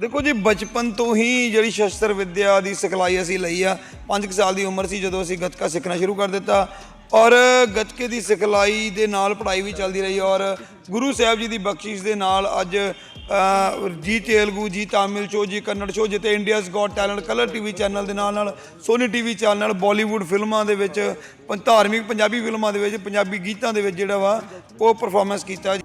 ਦੇਖੋ ਜੀ, ਬਚਪਨ ਤੋਂ ਹੀ ਜਿਹੜੀ ਸ਼ਸਤਰ ਵਿੱਦਿਆ ਦੀ ਸਿਖਲਾਈ ਅਸੀਂ ਲਈ ਆ 5 ਸਾਲ ਦੀ ਉਮਰ ਸੀ ਜਦੋਂ ਅਸੀਂ ਗੱਤਕਾ ਸਿੱਖਣਾ ਸ਼ੁਰੂ ਕਰ ਦਿੱਤਾ ਔਰ ਗੱਤਕੇ ਦੀ ਸਿਖਲਾਈ ਦੇ ਨਾਲ ਪੜ੍ਹਾਈ ਵੀ ਚੱਲਦੀ ਰਹੀ ਔਰ ਗੁਰੂ ਸਾਹਿਬ ਜੀ ਦੀ ਬਖਸ਼ਿਸ਼ ਦੇ ਨਾਲ ਅੱਜ ਜੀ ਤੇਲਗੂ, ਜੀ Tamil show Zee Kannada show ਜਿੱਤੇ India's Got Talent Colors TV channel ਦੇ ਨਾਲ ਨਾਲ ਸੋਨੀ ਟੀਵੀ ਚੈਨਲ ਨਾਲ ਬਾਲੀਵੁੱਡ ਫਿਲਮਾਂ ਦੇ ਵਿੱਚ, ਪੰ- ਧਾਰਮਿਕ ਪੰਜਾਬੀ ਫਿਲਮਾਂ ਦੇ ਵਿੱਚ, ਪੰਜਾਬੀ ਗੀਤਾਂ ਦੇ ਵਿੱਚ ਜਿਹੜਾ ਵਾ, ਉਹ ਪਰਫਾਰਮੈਂਸ ਕੀਤਾ।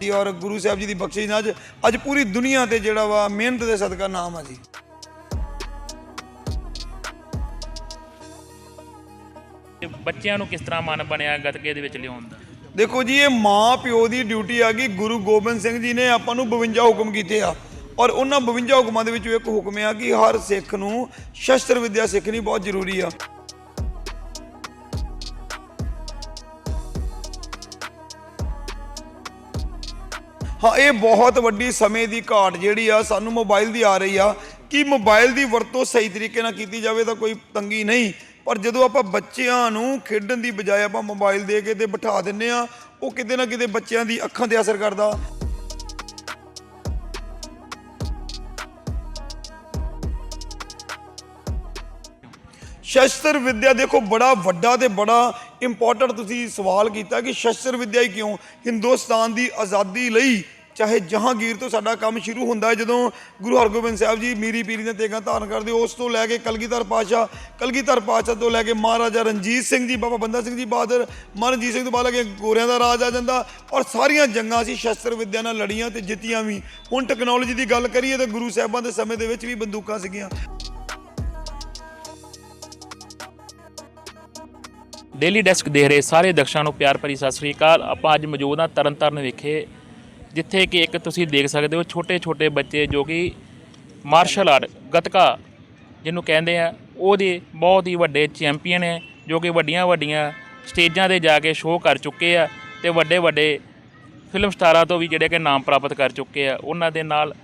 ਜੀ ਔਰ ਗੁਰੂ ਸਾਹਿਬ ਜੀ ਦੀ ਬਖਸ਼ਿਸ਼ ਨਾਲ ਅੱਜ ਅੱਜ ਪੂਰੀ ਦੁਨੀਆ ਤੇ ਜਿਹੜਾ ਵਾ ਮਿਹਨਤ ਦੇ ਸਦਕਾ ਨਾਮ ਆ ਜੀ। ਤੇ ਬੱਚਿਆਂ ਨੂੰ ਕਿਸ ਤਰ੍ਹਾਂ ਮਨ ਬਣਿਆ ਗੱਤਕੇ ਦੇ ਵਿੱਚ ਲਿਆਉਣ ਦਾ? ਦੇਖੋ ਜੀ ਇਹ ਮਾਂ ਪਿਓ ਦੀ ਡਿਊਟੀ ਆ ਗਈ। ਗੁਰੂ ਗੋਬਿੰਦ ਸਿੰਘ ਜੀ ਨੇ ਆਪਾਂ ਨੂੰ 52 ਹੁਕਮ ਕੀਤੇ ਆ। ਔਰ ਉਹਨਾਂ 52 ਹੁਕਮਾਂ ਦੇ ਵਿੱਚੋਂ ਇੱਕ ਹੁਕਮ ਆ ਕਿ ਹਰ ਸਿੱਖ ਨੂੰ ਸ਼ਸਤਰ ਵਿੱਦਿਆ ਸਿੱਖਣੀ ਬਹੁਤ ਜ਼ਰੂਰੀ ਆ। ਹਾਂ, ਇਹ ਬਹੁਤ ਵੱਡੀ ਸਮੇਂ ਦੀ ਘਾਟ ਜਿਹੜੀ ਆ ਸਾਨੂੰ ਮੋਬਾਈਲ ਦੀ ਆ ਰਹੀ ਆ। ਕਿ ਮੋਬਾਈਲ ਦੀ ਵਰਤੋਂ ਸਹੀ ਤਰੀਕੇ ਨਾਲ ਕੀਤੀ ਜਾਵੇ ਤਾਂ ਕੋਈ ਤੰਗੀ ਨਹੀਂ। ਪਰ ਜਦੋਂ ਆਪਾਂ ਬੱਚਿਆਂ ਨੂੰ ਖੇਡਣ ਦੀ ਬਜਾਏ ਆਪਾਂ ਮੋਬਾਈਲ ਦੇ ਕੇ ਤੇ ਬਿਠਾ ਦਿੰਨੇ ਆ, ਉਹ ਕਿਤੇ ਨਾ ਕਿਤੇ ਬੱਚਿਆਂ ਦੀ ਅੱਖਾਂ ਤੇ ਅਸਰ ਕਰਦਾ। ਸ਼ਸਤਰ ਵਿੱਦਿਆ ਦੇਖੋ, ਬੜਾ ਵੱਡਾ ਤੇ ਬੜਾ ਇੰਪੋਰਟੈਂਟ ਤੁਸੀਂ ਸਵਾਲ ਕੀਤਾ ਕਿ ਸ਼ਸਤਰ ਵਿੱਦਿਆ ਹੀ ਕਿਉਂ? ਹਿੰਦੁਸਤਾਨ ਦੀ ਆਜ਼ਾਦੀ ਲਈ ਚਾਹੇ ਜਹਾਂਗੀਰ ਤੋਂ ਸਾਡਾ ਕੰਮ ਸ਼ੁਰੂ ਹੁੰਦਾ ਹੈ, ਜਦੋਂ ਗੁਰੂ ਹਰਗੋਬਿੰਦ ਸਾਹਿਬ ਜੀ ਮੀਰੀ ਪੀਰੀ ਦੀਆਂ ਤੇਗਾਂ ਧਾਰਨ ਕਰਦੇ, ਉਸ ਤੋਂ ਲੈ ਕੇ ਕਲਗੀਧਰ ਪਾਤਸ਼ਾਹ ਕਲਗੀਧਰ ਪਾਤਸ਼ਾਹ ਤੋਂ ਲੈ ਕੇ ਮਹਾਰਾਜਾ ਰਣਜੀਤ ਸਿੰਘ ਜੀ, ਬਾਬਾ ਬੰਦਾ ਸਿੰਘ ਜੀ ਬਹਾਦਰ ਮਹਾਰਾਜਾ ਰਣਜੀਤ ਸਿੰਘ ਤੋਂ ਬਾਅਦ ਲੈ ਕੇ ਗੋਰਿਆਂ ਦਾ ਰਾਜ ਆ ਜਾਂਦਾ ਔਰ ਸਾਰੀਆਂ ਜੰਗਾਂ ਅਸੀਂ ਸ਼ਸਤਰ ਵਿੱਦਿਆ ਨਾਲ ਲੜੀਆਂ ਤੇ ਜਿੱਤੀਆਂ ਵੀ। ਹੁਣ ਟੈਕਨੋਲੋਜੀ ਦੀ ਗੱਲ ਕਰੀਏ ਤਾਂ ਗੁਰੂ ਸਾਹਿਬਾਂ ਦੇ ਸਮੇਂ ਦੇ ਵਿੱਚ ਵੀ ਬੰਦੂਕਾਂ ਸੀਗੀਆਂ। ਡੇਲੀ ਡੈਸਕ ਦੇਖ ਰਹੇ ਸਾਰੇ ਦਰਸ਼ਕਾਂ ਨੂੰ ਪਿਆਰ ਭਰੀ ਸਤਿ ਸ੍ਰੀ ਅਕਾਲ। ਆਪਾਂ ਅੱਜ ਮੌਜੂਦ ਹਾਂ ਤਰਨਤਾਰਨ ਵਿਖੇ। ਜਿੱਥੇ ਕਿ ਇੱਕ ਤੁਸੀਂ ਦੇਖ ਸਕਦੇ ਹੋ ਛੋਟੇ ਛੋਟੇ ਬੱਚੇ ਜੋ ਕਿ ਮਾਰਸ਼ਲ ਆਰਟ ਗਤਕਾ ਜਿਹਨੂੰ ਕਹਿੰਦੇ ਆ, ਉਹਦੇ ਬਹੁਤ ਹੀ ਵੱਡੇ ਚੈਂਪੀਅਨ ਹੈ ਜੋ ਕਿ ਵੱਡੀਆਂ ਵੱਡੀਆਂ ਸਟੇਜਾਂ ਤੇ ਜਾ ਕੇ ਸ਼ੋਅ ਕਰ ਚੁੱਕੇ ਆ ਤੇ ਵੱਡੇ ਵੱਡੇ ਫਿਲਮ ਸਟਾਰਾਂ ਤੋਂ ਵੀ ਜਿਹੜੇ ਕਿ ਨਾਮ ਪ੍ਰਾਪਤ ਕਰ ਚੁੱਕੇ ਆ। ਉਹਨਾਂ ਦੇ ਨਾਲ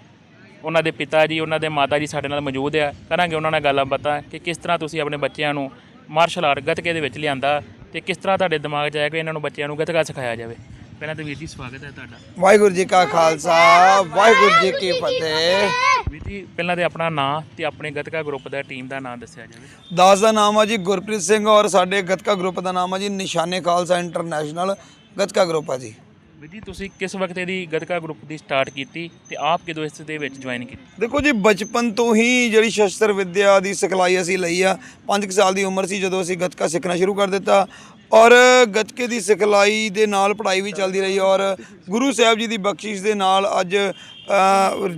ਉਹਨਾਂ ਦੇ ਪਿਤਾ ਜੀ, ਉਹਨਾਂ ਦੇ ਮਾਤਾ ਜੀ ਸਾਡੇ ਨਾਲ ਮੌਜੂਦ ਆ। ਕਰਾਂਗੇ ਉਹਨਾਂ ਨਾਲ ਗੱਲਾਂ ਬਾਤਾਂ ਕਿ ਕਿਸ ਤਰ੍ਹਾਂ ਤੁਸੀਂ ਆਪਣੇ ਬੱਚਿਆਂ ਨੂੰ ਮਾਰਸ਼ਲ ਆਰਟ ਗੱਤਕੇ ਦੇ ਵਿੱਚ ਲਿਆਂਦਾ ਤੇ ਕਿਸ ਤਰ੍ਹਾਂ ਤੁਹਾਡੇ ਦਿਮਾਗ 'ਚ ਆਇਆ ਕਿ ਇਹਨਾਂ ਨੂੰ ਬੱਚਿਆਂ ਨੂੰ ਗੱਤਕਾ ਸਿਖਾਇਆ ਜਾਵੇ। ਪਹਿਲਾਂ ਤਾਂ ਵੀਰ ਜੀ ਸਵਾਗਤ ਹੈ ਤੁਹਾਡਾ। ਵਾਹਿਗੁਰੂ ਜੀ ਕਾ ਖਾਲਸਾ ਵਾਹਿਗੁਰੂ ਜੀ ਕੀ ਫਤਿਹ। ਵੀਰ ਜੀ ਪਹਿਲਾਂ ਤੇ ਆਪਣਾ ਨਾਂ ਤੇ ਆਪਣੇ ਗੱਤਕਾ ਗਰੁੱਪ ਦਾ ਟੀਮ ਦਾ ਨਾਮ ਦੱਸਿਆ ਜਾਵੇ। ਦਾਸ ਦਾ ਨਾਮ ਆ ਜੀ ਗੁਰਪ੍ਰੀਤ ਸਿੰਘ ਔਰ ਸਾਡੇ ਗੱਤਕਾ ਗਰੁੱਪ ਦਾ ਨਾਮ ਆ ਜੀ ਨਿਸ਼ਾਨੇ ਖਾਲਸਾ ਇੰਟਰਨੈਸ਼ਨਲ ਗੱਤਕਾ ਗਰੁੱਪ ਆ ਜੀ। ਵੀਰ ਜੀ ਤੁਸੀਂ ਕਿਸ ਵਕਤ ਇਹਦੀ ਗੱਤਕਾ ਗਰੁੱਪ ਦੀ ਸਟਾਰਟ ਕੀਤੀ ਤੇ ਆਪ ਕਿਦੋਂ ਇਸ ਦੇ ਵਿੱਚ ਜੁਆਇਨ ਕੀਤੀ? ਦੇਖੋ ਜੀ ਬਚਪਨ ਤੋਂ ਹੀ ਜਿਹੜੀ ਸ਼ਸਤਰ ਵਿੱਦਿਆ ਦੀ ਸਿਖਲਾਈ ਅਸੀਂ ਲਈ ਆ 5 ਸਾਲ ਦੀ ਉਮਰ ਸੀ ਜਦੋਂ ਅਸੀਂ ਗੱਤਕਾ ਸਿੱਖਣਾ ਸ਼ੁਰੂ ਕਰ ਦਿੱਤਾ। ਔਰ ਗੱਤਕੇ ਦੀ ਸਿਖਲਾਈ ਦੇ ਨਾਲ ਪੜ੍ਹਾਈ ਵੀ ਚੱਲਦੀ ਰਹੀ ਔਰ ਗੁਰੂ ਸਾਹਿਬ ਜੀ ਦੀ ਬਖਸ਼ਿਸ਼ ਦੇ ਨਾਲ ਅੱਜ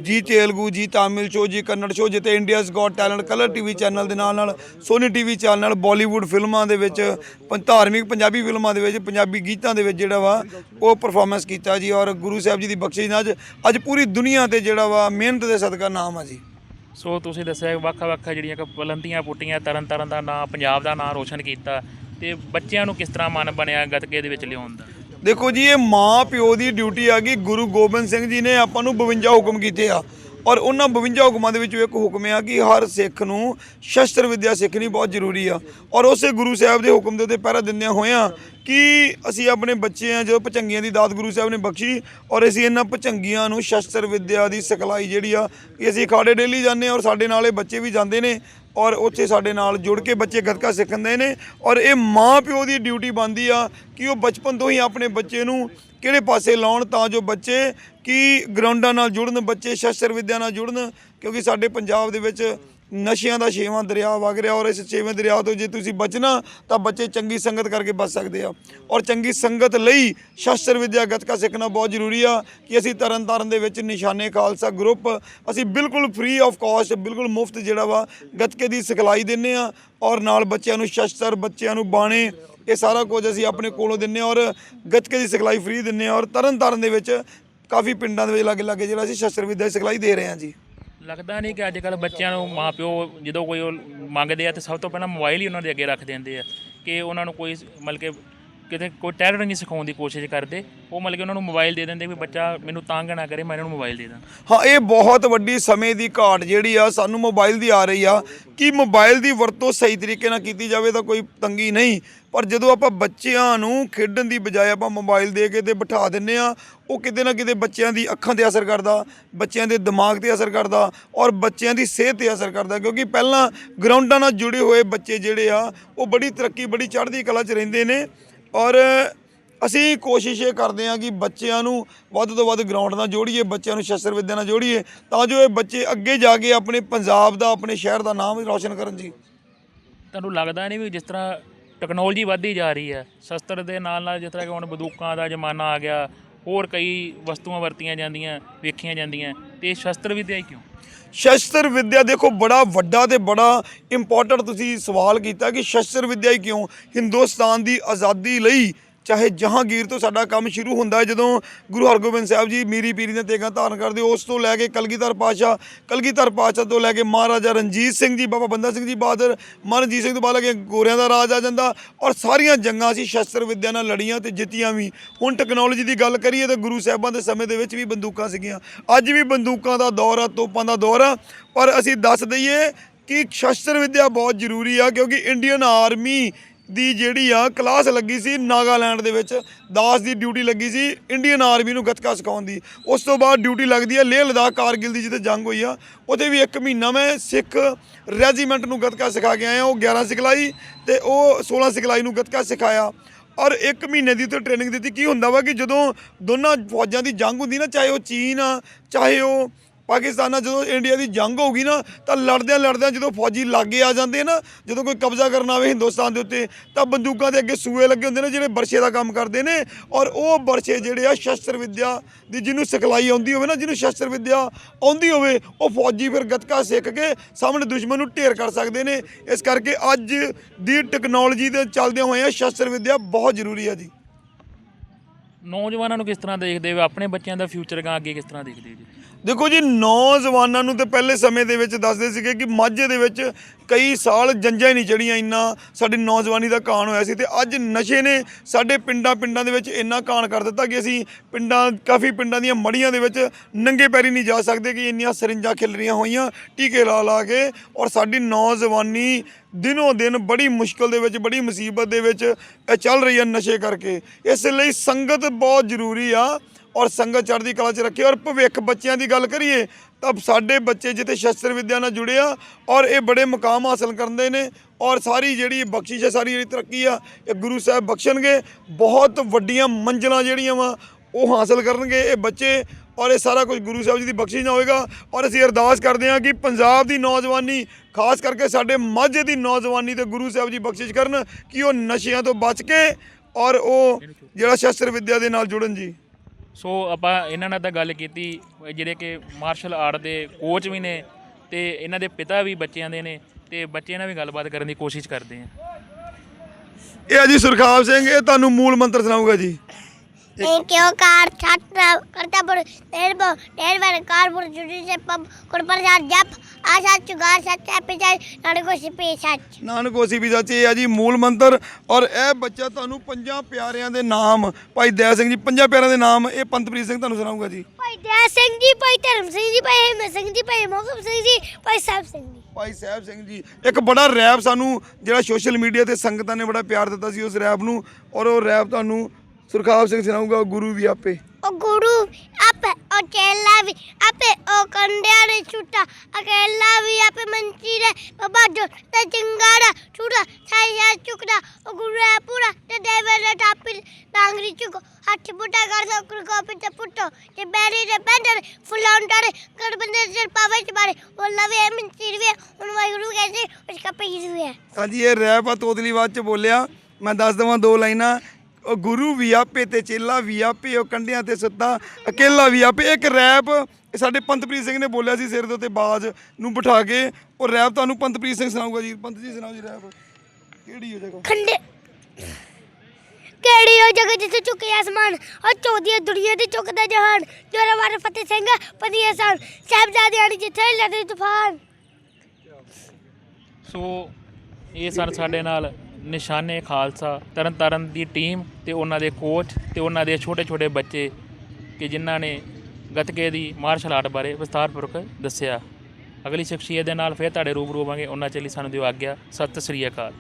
ਜੀ ਤੇਲਗੂ, ਜੀ Tamil show Zee Kannada show ਜਿੱਤੇ India's Got Talent Colors TV channel ਦੇ ਨਾਲ ਨਾਲ ਸੋਨੀ ਟੀਵੀ ਚੈਨਲ ਨਾਲ ਬਾਲੀਵੁੱਡ ਫਿਲਮਾਂ ਦੇ ਵਿੱਚ, ਪੰ- ਧਾਰਮਿਕ ਪੰਜਾਬੀ ਫਿਲਮਾਂ ਦੇ ਵਿੱਚ, ਪੰਜਾਬੀ ਗੀਤਾਂ ਦੇ ਵਿੱਚ ਜਿਹੜਾ ਵਾ, ਉਹ ਪਰਫਾਰਮੈਂਸ ਕੀਤਾ ਜੀ ਔਰ ਗੁਰੂ ਸਾਹਿਬ ਜੀ ਦੀ ਬਖਸ਼ਿਸ਼ ਨਾਲ ਅੱਜ ਪੂਰੀ ਦੁਨੀਆ ਤੇ ਜਿਹੜਾ ਵਾ ਮਿਹਨਤ ਦੇ ਸਦਕਾ ਨਾਮ ਆ ਜੀ। ਸੋ ਤੁਸੀਂ ਦੱਸਿਆ ਵੱਖ-ਵੱਖ ਜਿਹੜੀਆਂ ਕਿ ਪੁੱਟੀਆਂ ਤਰਨ ਤਾਰਨ ਦਾ ਨਾਂ, ਪੰਜਾਬ ਦਾ ਨਾਂ ਰੋਸ਼ਨ ਕੀਤਾ। ਤੇ ਬੱਚਿਆਂ ਨੂੰ ਕਿਸ ਤਰ੍ਹਾਂ ਮਨ ਬਣਿਆ ਗੱਤਕੇ ਦੇ ਵਿੱਚ ਲਿਆਉਣ ਦਾ? ਦੇਖੋ ਜੀ, ਇਹ ਮਾਂ ਪਿਓ ਦੀ ਡਿਊਟੀ ਆ ਗਈ। ਗੁਰੂ ਗੋਬਿੰਦ ਸਿੰਘ ਜੀ ਨੇ ਆਪਾਂ ਨੂੰ 52 ਹੁਕਮ ਕੀਤੇ ਆ। ਔਰ ਉਹਨਾਂ 52 ਹੁਕਮਾਂ ਦੇ ਵਿੱਚੋਂ ਇੱਕ ਹੁਕਮ ਆ ਕਿ ਹਰ ਸਿੱਖ ਨੂੰ ਸ਼ਸਤਰ ਵਿਦਿਆ ਸਿੱਖਣੀ ਬਹੁਤ ਜ਼ਰੂਰੀ ਆ। ਔਰ ਉਸੇ ਗੁਰੂ ਸਾਹਿਬ ਦੇ ਹੁਕਮ ਦੇ ਉੱਤੇ ਪਹਿਰਾ ਦਿੰਦਿਆਂ ਹੋਇਆਂ ਕਿ ਅਸੀਂ ਆਪਣੇ ਬੱਚੇ ਆ, ਜਦੋਂ ਭਚੰਗੀਆਂ ਦੀ ਦਾਤ ਗੁਰੂ ਸਾਹਿਬ ਨੇ ਬਖਸ਼ੀ, ਔਰ ਅਸੀਂ ਇਹਨਾਂ ਭਚੰਗੀਆਂ ਨੂੰ ਸ਼ਸਤਰ ਵਿਦਿਆ ਦੀ ਸਿਖਲਾਈ ਜਿਹੜੀ ਆ, ਕਿ ਅਸੀਂ ਅਖਾੜੇ ਡੇਲੀ ਜਾਂਦੇ ਹਾਂ ਔਰ ਸਾਡੇ ਨਾਲ ਇਹ ਬੱਚੇ ਵੀ ਜਾਂਦੇ ਨੇ। ਔਰ ਉੱਥੇ ਸਾਡੇ ਨਾਲ ਜੁੜ ਕੇ ਬੱਚੇ ਗੱਤਕਾ ਸਿੱਖਦੇ ਨੇ ਔਰ ਇਹ ਮਾਂ ਪਿਓ ਦੀ ਡਿਊਟੀ ਬਣਦੀ ਆ ਕਿ ਉਹ ਬਚਪਨ ਤੋਂ ਹੀ ਆਪਣੇ ਬੱਚੇ ਨੂੰ ਕਿਹੜੇ ਪਾਸੇ ਲਾਉਣ ਤਾਂ ਜੋ ਬੱਚੇ ਕੀ ਗਰਾਊਂਡਾਂ ਨਾਲ ਜੁੜਨ, ਬੱਚੇ ਸ਼ਸਤਰ ਵਿੱਦਿਆ ਨਾਲ ਜੁੜਨ, ਕਿਉਂਕਿ ਸਾਡੇ ਪੰਜਾਬ ਦੇ ਵਿੱਚ ਨਸ਼ਿਆਂ ਦਾ ਛੇਵਾਂ ਦਰਿਆ ਵਗ ਰਿਹਾ ਔਰ ਇਸ ਛੇਵੇਂ ਦਰਿਆ ਤੋਂ ਜੇ ਤੁਸੀਂ ਬਚਣਾ, ਤਾਂ ਬੱਚੇ ਚੰਗੀ ਸੰਗਤ ਕਰਕੇ ਬਚ ਸਕਦੇ ਆ। ਔਰ ਚੰਗੀ ਸੰਗਤ ਲਈ ਸ਼ਸਤਰ ਵਿੱਦਿਆ ਗੱਤਕਾ ਸਿੱਖਣਾ ਬਹੁਤ ਜ਼ਰੂਰੀ ਆ ਕਿ ਅਸੀਂ ਤਰਨ ਤਾਰਨ ਦੇ ਵਿੱਚ ਨਿਸ਼ਾਨੇ ਖਾਲਸਾ ਗਰੁੱਪ, ਅਸੀਂ ਬਿਲਕੁਲ ਫ੍ਰੀ ਆਫ ਕਾਸਟ ਬਿਲਕੁਲ ਮੁਫਤ ਜਿਹੜਾ ਵਾ ਗੱਤਕੇ ਦੀ ਸਿਖਲਾਈ ਦਿੰਨੇ ਆ ਔਰ ਨਾਲ ਬੱਚਿਆਂ ਨੂੰ ਸ਼ਸਤਰ, ਬੱਚਿਆਂ ਨੂੰ ਬਾਣੇ, ਇਹ ਸਾਰਾ ਕੁਝ ਅਸੀਂ ਆਪਣੇ ਕੋਲੋਂ ਦਿੰਨੇ ਆ ਔਰ ਗੱਤਕੇ ਦੀ ਸਿਖਲਾਈ ਫ੍ਰੀ ਦਿੰਨੇ ਆ ਔਰ ਤਰਨ ਤਾਰਨ ਦੇ ਵਿੱਚ ਕਾਫੀ ਪਿੰਡਾਂ ਦੇ ਵਿੱਚ ਲਾਗੇ ਲਾਗੇ ਜਿਹੜਾ ਅਸੀਂ ਸ਼ਸਤਰ ਵਿੱਦਿਆ ਦੀ ਸਿਖਲਾਈ ਦੇ ਰਹੇ ਹਾਂ ਜੀ। ਲੱਗਦਾ ਨਹੀਂ ਕਿ ਅੱਜ ਕੱਲ ਬੱਚਿਆਂ ਨੂੰ ਮਾਪਿਓ ਜਦੋਂ ਕੋਈ ਉਹ ਮੰਗਦੇ ਆ ਤੇ ਸਭ ਤੋਂ ਪਹਿਲਾਂ ਮੋਬਾਈਲ ਹੀ ਉਹਨਾਂ ਦੇ ਅੱਗੇ ਰੱਖ ਦਿੰਦੇ ਆ ਕਿ ਉਹਨਾਂ ਨੂੰ ਕੋਈ ਮਤਲਬ ਕਿ ਕਿਤੇ ਕੋਈ ਟੈਲੈਂਟ ਨਹੀਂ ਸਿਖਾਉਣ ਦੀ ਕੋਸ਼ਿਸ਼ ਕਰਦੇ, ਉਹ ਮਤਲਬ ਕਿ ਉਹਨਾਂ ਨੂੰ ਮੋਬਾਈਲ ਦੇ ਦਿੰਦੇ ਵੀ ਬੱਚਾ ਮੈਨੂੰ ਤੰਗ ਨਾ ਕਰੇ, ਮੈਂ ਇਹਨਾਂ ਨੂੰ ਮੋਬਾਈਲ ਦੇ ਦਾਂ। ਹਾਂ, ਇਹ ਬਹੁਤ ਵੱਡੀ ਸਮੇਂ ਦੀ ਘਾਟ ਜਿਹੜੀ ਆ, ਸਾਨੂੰ ਮੋਬਾਈਲ ਦੀ ਆ ਰਹੀ ਆ। ਕਿ ਮੋਬਾਈਲ ਦੀ ਵਰਤੋਂ ਸਹੀ ਤਰੀਕੇ ਨਾਲ ਕੀਤੀ ਜਾਵੇ ਤਾਂ ਕੋਈ ਤੰਗੀ ਨਹੀਂ, ਪਰ ਜਦੋਂ ਆਪਾਂ ਬੱਚਿਆਂ ਨੂੰ ਖੇਡਣ ਦੀ ਬਜਾਏ ਆਪਾਂ ਮੋਬਾਈਲ ਦੇ ਕੇ ਤੇ ਬਿਠਾ ਦਿੰਨੇ ਆ, ਉਹ ਕਿਤੇ ਨਾ ਕਿਤੇ ਬੱਚਿਆਂ ਦੀ ਅੱਖਾਂ ਤੇ ਅਸਰ ਕਰਦਾ, ਬੱਚਿਆਂ ਦੇ ਦਿਮਾਗ ਤੇ ਅਸਰ ਕਰਦਾ ਔਰ ਬੱਚਿਆਂ ਦੀ ਸਿਹਤ ਤੇ ਅਸਰ ਕਰਦਾ, ਕਿਉਂਕਿ ਪਹਿਲਾਂ ਗਰਾਊਂਡਾਂ ਨਾਲ ਜੁੜੇ ਹੋਏ ਬੱਚੇ ਜਿਹੜੇ ਆ, ਉਹ ਬੜੀ ਤਰੱਕੀ, ਬੜੀ ਚੜ੍ਹਦੀ ਕਲਾ 'ਚ ਰਹਿੰਦੇ ਨੇ। ਔਰ ਅਸੀਂ ਕੋਸ਼ਿਸ਼ ਇਹ ਕਰਦੇ ਹਾਂ ਕਿ ਬੱਚਿਆਂ ਨੂੰ ਵੱਧ ਤੋਂ ਵੱਧ ਗਰਾਊਂਡ ਨਾਲ ਜੋੜੀਏ, ਬੱਚਿਆਂ ਨੂੰ ਸ਼ਸਤਰ ਵਿੱਦਿਆ ਨਾਲ ਜੋੜੀਏ, ਤਾਂ ਜੋ ਇਹ ਬੱਚੇ ਅੱਗੇ ਜਾ ਕੇ ਆਪਣੇ ਪੰਜਾਬ ਦਾ, ਆਪਣੇ ਸ਼ਹਿਰ ਦਾ ਨਾਮ ਰੌਸ਼ਨ ਕਰਨ ਜੀ। ਤੁਹਾਨੂੰ ਲੱਗਦਾ ਨਹੀਂ ਵੀ ਜਿਸ ਤਰ੍ਹਾਂ ਟੈਕਨੋਲੋਜੀ ਵੱਧਦੀ ਜਾ ਰਹੀ ਹੈ, ਸ਼ਸਤਰ ਦੇ ਨਾਲ ਨਾਲ ਜਿਸ ਤਰ੍ਹਾਂ ਕਿ ਹੁਣ ਬੰਦੂਕਾਂ ਦਾ ਜ਼ਮਾਨਾ ਆ ਗਿਆ, ਹੋਰ ਕਈ ਵਸਤੂਆਂ ਵਰਤੀਆਂ ਜਾਂਦੀਆਂ, ਵੇਖੀਆਂ ਜਾਂਦੀਆਂ, ਤੇ ਸ਼ਸਤਰ ਵਿਦਿਆ ਹੀ ਕਿਉਂ? ਸ਼ਸਤਰ ਵਿੱਦਿਆ ਦੇਖੋ ਬੜਾ ਵੱਡਾ ਤੇ ਬੜਾ ਇੰਪੋਰਟੈਂਟ ਤੁਸੀਂ ਸਵਾਲ ਕੀਤਾ ਕਿ ਸ਼ਸਤਰ ਵਿੱਦਿਆ ਹੀ ਕਿਉਂ? ਹਿੰਦੁਸਤਾਨ ਦੀ ਆਜ਼ਾਦੀ ਲਈ ਚਾਹੇ ਜਹਾਂਗੀਰ ਤੋਂ ਸਾਡਾ ਕੰਮ ਸ਼ੁਰੂ ਹੁੰਦਾ ਹੈ, ਜਦੋਂ ਗੁਰੂ ਹਰਗੋਬਿੰਦ ਸਾਹਿਬ ਜੀ ਮੀਰੀ ਪੀਰੀ ਦੀਆਂ ਤੇਗਾਂ ਧਾਰਨ ਕਰਦੇ, ਉਸ ਤੋਂ ਲੈ ਕੇ ਕਲਗੀਧਰ ਪਾਤਸ਼ਾਹ ਕਲਗੀਧਰ ਪਾਤਸ਼ਾਹ ਤੋਂ ਲੈ ਕੇ ਮਹਾਰਾਜਾ ਰਣਜੀਤ ਸਿੰਘ ਜੀ, ਬਾਬਾ ਬੰਦਾ ਸਿੰਘ ਜੀ ਬਹਾਦਰ, ਮਹਾਰਾਜਾ ਰਣਜੀਤ ਸਿੰਘ ਤੋਂ ਬਾਅਦ ਲੈ ਗੋਰਿਆਂ ਦਾ ਰਾਜ ਆ ਜਾਂਦਾ ਔਰ ਸਾਰੀਆਂ ਜੰਗਾਂ ਅਸੀਂ ਸ਼ਸਤਰ ਵਿੱਦਿਆ ਨਾਲ ਲੜੀਆਂ ਤੇ ਜਿੱਤੀਆਂ ਵੀ। ਹੁਣ ਟੈਕਨੋਲੋਜੀ ਦੀ ਗੱਲ ਕਰੀਏ ਤਾਂ ਗੁਰੂ ਸਾਹਿਬਾਂ ਦੇ ਸਮੇਂ ਦੇ ਵਿੱਚ ਵੀ ਬੰਦੂਕਾਂ ਸੀਗੀਆਂ। ਅੱਜ ਵੀ ਬੰਦੂਕਾਂ ਦਾ ਦੌਰ ਆ, ਤੋਪਾਂ ਦਾ ਦੌਰ ਆ, ਪਰ ਅਸੀਂ ਦੱਸ ਦਈਏ ਕਿ ਸ਼ਸਤਰ ਵਿੱਦਿਆ ਬਹੁਤ ਜ਼ਰੂਰੀ ਆ, ਕਿਉਂਕਿ ਇੰਡੀਅਨ ਆਰਮੀ ਦੀ ਜਿਹੜੀ ਆ ਕਲਾਸ ਲੱਗੀ ਸੀ ਨਾਗਾਲੈਂਡ ਦੇ ਵਿੱਚ, ਦਾਸ ਦੀ ਡਿਊਟੀ ਲੱਗੀ ਸੀ ਇੰਡੀਅਨ ਆਰਮੀ ਨੂੰ ਗੱਤਕਾ ਸਿਖਾਉਣ ਦੀ। ਉਸ ਤੋਂ ਬਾਅਦ ਡਿਊਟੀ ਲੱਗਦੀ ਹੈ ਲੇਹ ਲਦਾਖ ਕਾਰਗਿਲ ਦੀ ਜਿੱਥੇ ਜੰਗ ਹੋਈ ਆ। ਉਹਦੇ ਵੀ ਇੱਕ ਮਹੀਨਾ ਮੈਂ ਸਿੱਖ ਰੈਜੀਮੈਂਟ ਨੂੰ ਗੱਤਕਾ ਸਿਖਾ ਕੇ ਆਇਆ। ਉਹ 11 ਸਿਖਲਾਈ ਤੇ ਉਹ 16 ਸਿਖਲਾਈ ਨੂੰ ਗੱਤਕਾ ਸਿਖਾਇਆ। ਔਰ ਇੱਕ ਮਹੀਨੇ ਦੀ ਉੱਥੇ ਟ੍ਰੇਨਿੰਗ ਦਿੱਤੀ। ਕੀ ਹੁੰਦਾ ਵਾ ਕਿ ਜਦੋਂ ਦੋਨਾਂ ਫੌਜਾਂ ਦੀ ਜੰਗ ਹੁੰਦੀ ਨਾ, ਚਾਹੇ ਉਹ ਚੀਨ ਆ, ਚਾਹੇ ਉਹ ਪਾਕਿਸਤਾਨ ਨਾਲ ਜਦੋਂ ਇੰਡੀਆ ਦੀ ਜੰਗ ਹੋਊਗੀ ਨਾ, ਤਾਂ ਲੜਦਿਆਂ ਲੜਦਿਆਂ ਜਦੋਂ ਫੌਜੀ ਲਾਗੇ ਆ ਜਾਂਦੇ ਨਾ, ਜਦੋਂ ਕੋਈ ਕਬਜ਼ਾ ਕਰਨ ਆਵੇ ਹਿੰਦੁਸਤਾਨ ਦੇ ਉੱਤੇ, ਤਾਂ ਬੰਦੂਕਾਂ ਦੇ ਅੱਗੇ ਸੂਏ ਲੱਗੇ ਹੁੰਦੇ ਨੇ ਜਿਹੜੇ ਬਰਸ਼ੇ ਦਾ ਕੰਮ ਕਰਦੇ ਨੇ ਔਰ ਉਹ ਬਰਛੇ ਜਿਹੜੇ ਆ ਸ਼ਸਤਰ ਵਿੱਦਿਆ ਦੀ ਜਿਹਨੂੰ ਸਿਖਲਾਈ ਆਉਂਦੀ ਹੋਵੇ ਨਾ, ਜਿਹਨੂੰ ਸ਼ਸਤਰ ਵਿੱਦਿਆ ਆਉਂਦੀ ਹੋਵੇ, ਉਹ ਫੌਜੀ ਫਿਰ ਗੱਤਕਾ ਸਿੱਖ ਕੇ ਸਾਹਮਣੇ ਦੁਸ਼ਮਣ ਨੂੰ ਢੇਰ ਕਰ ਸਕਦੇ ਨੇ। ਇਸ ਕਰਕੇ ਅੱਜ ਦੀ ਟੈਕਨੋਲੋਜੀ ਦੇ ਚੱਲਦਿਆਂ ਹੋਏ ਆ ਸ਼ਸਤਰ ਵਿੱਦਿਆ ਬਹੁਤ ਜ਼ਰੂਰੀ ਹੈ ਜੀ। ਨੌਜਵਾਨਾਂ ਨੂੰ ਕਿਸ ਤਰ੍ਹਾਂ ਦੇਖਦੇ ਹੋ? ਆਪਣੇ ਬੱਚਿਆਂ ਦਾ ਫਿਊਚਰ ਗਾ ਅੱਗੇ ਕਿਸ ਤਰ੍ਹਾਂ ਦੇਖਦੇ ਹੋ ਜੀ? ਦੇਖੋ ਜੀ, ਨੌਜਵਾਨਾਂ ਨੂੰ ਤੇ ਪਹਿਲੇ ਸਮੇਂ ਦੇ ਵਿੱਚ ਦੱਸਦੇ ਸੀਗੇ ਕਿ ਮਾਝੇ ਦੇ ਵਿੱਚ ਕਈ ਸਾਲ ਜੰਜਾਂ ਹੀ ਨਹੀਂ ਚੜੀਆਂ ਇੰਨਾ ਸਾਡੀ ਨੌਜਵਾਨੀ ਦਾ ਕਾਣ ਹੋਇਆ ਸੀ ਤੇ ਅੱਜ ਨਸ਼ੇ ਨੇ ਸਾਡੇ ਪਿੰਡਾਂ ਪਿੰਡਾਂ ਦੇ ਵਿੱਚ ਇੰਨਾ ਕਾਣ ਕਰ ਦਿੱਤਾ ਕਿ ਅਸੀਂ ਪਿੰਡਾਂ, ਕਾਫੀ ਪਿੰਡਾਂ ਦੀਆਂ ਮੜੀਆਂ ਦੇ ਵਿੱਚ ਨੰਗੇ ਪੈਰੀ ਨਹੀਂ ਜਾ ਸਕਦੇ ਕਿ ਇੰਨੀਆਂ ਸਰਿੰਜਾਂ ਖਿਲ ਰਹੀਆਂ ਹੋਈਆਂ, ਟੀਕੇ ਲਾ ਲਾ ਕੇ ਔਰ ਸਾਡੀ ਨੌਜਵਾਨੀ ਦਿਨੋ ਦਿਨ ਬੜੀ ਮੁਸ਼ਕਲ ਦੇ ਵਿੱਚ, ਬੜੀ ਮੁਸੀਬਤ ਦੇ ਵਿੱਚ ਚੱਲ ਰਹੀ ਹੈ ਨਸ਼ੇ ਕਰਕੇ। ਇਸ ਲਈ ਸੰਗਤ ਬਹੁਤ ਜ਼ਰੂਰੀ ਆ ਔਰ ਸੰਗਤ ਚੜ੍ਹਦੀ ਕਲਾ 'ਚ ਰੱਖੇ। ਔਰ ਭਵਿੱਖ ਬੱਚਿਆਂ ਦੀ ਗੱਲ ਕਰੀਏ, ਤਾਂ ਸਾਡੇ ਬੱਚੇ ਜਿੱਥੇ ਸ਼ਸਤਰ ਵਿੱਦਿਆ ਨਾਲ ਜੁੜੇ ਆ, ਔਰ ਇਹ ਬੜੇ ਮੁਕਾਮ ਹਾਸਲ ਕਰਦੇ ਨੇ। ਔਰ ਸਾਰੀ ਜਿਹੜੀ ਬਖਸ਼ਿਸ਼ ਹੈ, ਸਾਰੀ ਜਿਹੜੀ ਤਰੱਕੀ ਆ, ਇਹ ਗੁਰੂ ਸਾਹਿਬ ਬਖਸ਼ਣਗੇ। ਬਹੁਤ ਵੱਡੀਆਂ ਮੰਜ਼ਲਾਂ ਜਿਹੜੀਆਂ ਵਾ, ਉਹ ਹਾਸਲ ਕਰਨਗੇ ਇਹ ਬੱਚੇ। ਔਰ ਇਹ ਸਾਰਾ ਕੁਝ ਗੁਰੂ ਸਾਹਿਬ ਜੀ ਦੀ ਬਖਸ਼ਿਸ਼ ਨਾ ਹੋਏਗਾ। ਔਰ ਅਸੀਂ ਅਰਦਾਸ ਕਰਦੇ ਹਾਂ ਕਿ ਪੰਜਾਬ ਦੀ ਨੌਜਵਾਨੀ, ਖਾਸ ਕਰਕੇ ਸਾਡੇ ਮਾਝੇ ਦੀ ਨੌਜਵਾਨੀ ਤੇ ਗੁਰੂ ਸਾਹਿਬ ਜੀ ਬਖਸ਼ਿਸ਼ ਕਰਨ, ਕਿ ਉਹ ਨਸ਼ਿਆਂ ਤੋਂ ਬਚ ਕੇ ਔਰ ਉਹ ਜਿਹੜਾ ਸ਼ਸਤਰ ਵਿੱਦਿਆ ਦੇ ਨਾਲ ਜੁੜਨ ਜੀ। ਸੋ ਆਪਾਂ ਇਹਨਾਂ ਨਾਲ ਤਾਂ ਗੱਲ ਕੀਤੀ, ਜਿਹੜੇ ਕਿ ਮਾਰਸ਼ਲ ਆਰਟ ਦੇ ਕੋਚ ਵੀ ਨੇ ਤੇ ਇਹਨਾਂ ਦੇ ਪਿਤਾ ਵੀ ਬੱਚਿਆਂ ਦੇ ਨੇ ਤੇ ਬੱਚੇ ਨਾਲ ਵੀ ਗੱਲਬਾਤ ਕਰਨ ਦੀ ਕੋਸ਼ਿਸ਼ ਕਰਦੇ ਆ ਇਹ ਆ ਜੀ ਸੁਰਖਾਬ ਸਿੰਘ, ਇਹ ਤੁਹਾਨੂੰ ਮੂਲ ਮੰਤਰ ਸੁਣਾਊਗਾ ਜੀ। કેવો કાર છાત્રા કરતા પર તેર તેર વાર કાર પર જુડી છે પબ કોરપર સાત જપ આ સાચું ગાર સાચા પિતા નાનકો સિપી સાચ નાનકો સિપી સાચ ਇਹ ਆ ਜੀ ਮੂਲ ਮੰਤਰ ਔਰ ਇਹ ਬੱਚਾ ਤੁਹਾਨੂੰ ਪੰਜਾਂ ਪਿਆਰਿਆਂ ਦੇ ਨਾਮ ਭਾਈ ਦਇਆ ਸਿੰਘ ਜੀ ਪੰਜਾਂ ਪਿਆਰਿਆਂ ਦੇ ਨਾਮ ਇਹ ਪੰਤਪ੍ਰੀਤ ਸਿੰਘ ਤੁਹਾਨੂੰ ਸੁਣਾਊਗਾ ਜੀ। ਭਾਈ ਦਇਆ ਸਿੰਘ ਜੀ ਭਾਈ ਧਰਮ ਸਿੰਘ ਜੀ ਭਾਈ ਹਿੰਮਤ ਸਿੰਘ ਜੀ ਭਾਈ ਮੋਹਨ ਸਿੰਘ ਜੀ ਭਾਈ ਸਾਹਿਬ ਸਿੰਘ ਜੀ। ਭਾਈ ਸਾਹਿਬ ਸਿੰਘ ਜੀ ਇੱਕ ਬੜਾ ਰੈਪ ਸਾਨੂੰ ਜਿਹੜਾ ਸੋਸ਼ਲ ਮੀਡੀਆ ਤੇ ਸੰਗਤਾਂ ਨੇ ਬੜਾ ਪਿਆਰ ਦਿੱਤਾ ਸੀ ਉਸ ਰੈਪ ਨੂੰ ਔਰ ਉਹ ਰੈਪ ਤੁਹਾਨੂੰ ਸੁਰਖਾਬ ਸਿੰਘ ਸੁਣਾਊਗਾ ਗੁਰੂ ਵੀ ਆਪੇ। ਉਹ ਗੁਰੂ ਆਪੇ ਉਹ ਚੇਲਾ ਵੀ ਆਪੇ ਉਹ ਕੰਡਿਆ ਦੇ ਛੁੱਟਾ। ਅਕੇਲਾ ਵੀ ਆਪੇ ਮੰਚੀ ਦੇ ਬਾਬਾ ਜੋ ਤੇ ਚਿੰਗਾੜਾ ਛੁੱਟਾ ਸਾਈਆ ਚੁਕਦਾ ਉਹ ਗੁਰੂ ਹੈ ਪੂਰਾ ਤੇ ਦੇਵੇ ਦੇ ਟਾਪੀ ਡਾਂਗਰੀ ਚੁਕੋ ਹੱਥ ਬੁੱਟਾ ਕਰ ਸੋ ਕੁਰ ਕੋਪੀ ਤੇ ਪੁੱਟੋ। ਤੇ ਬੈਰੀ ਦੇ ਪੈਂਡਰ ਫੁਲਾਉਂਟਾਰੇ ਕਰ ਬੰਦੇ ਸਿਰ ਪਾਵੇ ਚ ਮਾਰੇ। ਉਹ ਲਵੇ ਮੰਚੀ ਵੀ ਹੁਣ ਵਾਹਿਗੁਰੂ ਕਹਿੰਦੇ ਉਸ ਕਾ ਪਈ ਵੀ ਹੈ। ਹਾਂਜੀ ਇਹ ਰੈਪ ਆ ਤੋਤਲੀ ਬਾਅਦ ਚ ਬੋਲਿਆ। ਮੈਂ ਦੱਸ ਦਵਾਂ ਦੋ ਲਾਈਨਾਂ। ਉਹ ਗੁਰੂ ਵੀ ਆਪੇ ਤੇ ਚੇਲਾ ਵੀ ਆਪੇ ਉਹ ਕੰਡਿਆਂ ਤੇ ਸੁੱਤਾ ਅਕੇਲਾ ਵੀ ਆਪੇ। ਇੱਕ ਰੈਪ ਸਾਡੇ ਪੰਤਪ੍ਰੀਤ ਸਿੰਘ ਨੇ ਬੋਲਿਆ ਸੀ ਸਿਰ ਦੇ ਉੱਤੇ ਬਾਜ ਨੂੰ ਬਿਠਾ ਕੇ। ਉਹ ਰੈਪ ਤੁਹਾਨੂੰ ਪੰਤਪ੍ਰੀਤ ਸਿੰਘ ਸੁਣਾਊਗਾ ਜੀ। ਪੰਤ ਜੀ ਸੁਣਾਓ ਜੀ ਰੈਪ। ਕਿਹੜੀ ਹੋ ਜਗ੍ਹਾ? ਖੰਡੇ ਕਿਹੜੀ ਉਹ ਜਗ੍ਹਾ ਜਿੱਥੇ ਝੁਕੇ ਆਸਮਾਨ ਔਰ ਚੌਧੀਆਂ ਦੁਨੀਆ ਤੇ ਝੁਕਦਾ ਜਹਾਨ। ਜੋਰਾਵਰ ਫਤਿਹ ਸਿੰਘ ਪਤੀ ਆਸਾਨ ਸਾਹਿਬਜ਼ਾਦਿਆਂ ਦੀ ਜਿੱਥੇ ਲੜੇ ਤੂਫਾਨ। ਸੋ ਇਹ ਸਨ ਸਾਡੇ ਨਾਲ ਨਿਸ਼ਾਨੇ ਖਾਲਸਾ ਤਰਨਤਾਰਨ ਦੀ ਟੀਮ ਤੇ ਉਹਨਾਂ ਦੇ ਕੋਚ ਤੇ ਉਹਨਾਂ ਦੇ ਛੋਟੇ-ਛੋਟੇ ਬੱਚੇ ਕਿ ਜਿਨ੍ਹਾਂ ਨੇ ਗੱਤਕੇ ਦੀ ਮਾਰਸ਼ਲ ਆਰਟ ਬਾਰੇ ਵਿਸਤਾਰਪੂਰਵਕ ਦੱਸਿਆ। ਅਗਲੀ ਸ਼ਖਸੀਅਤ ਦੇ ਨਾਲ ਫਿਰ ਤੁਹਾਡੇ ਰੂਬਰੂ ਹੋਵਾਂਗੇ। ਉਹਨਾਂ ਚਲੀ ਸਾਨੂੰ ਦਿਓ ਆਗਿਆ। ਸਤਿ ਸ੍ਰੀ ਅਕਾਲ।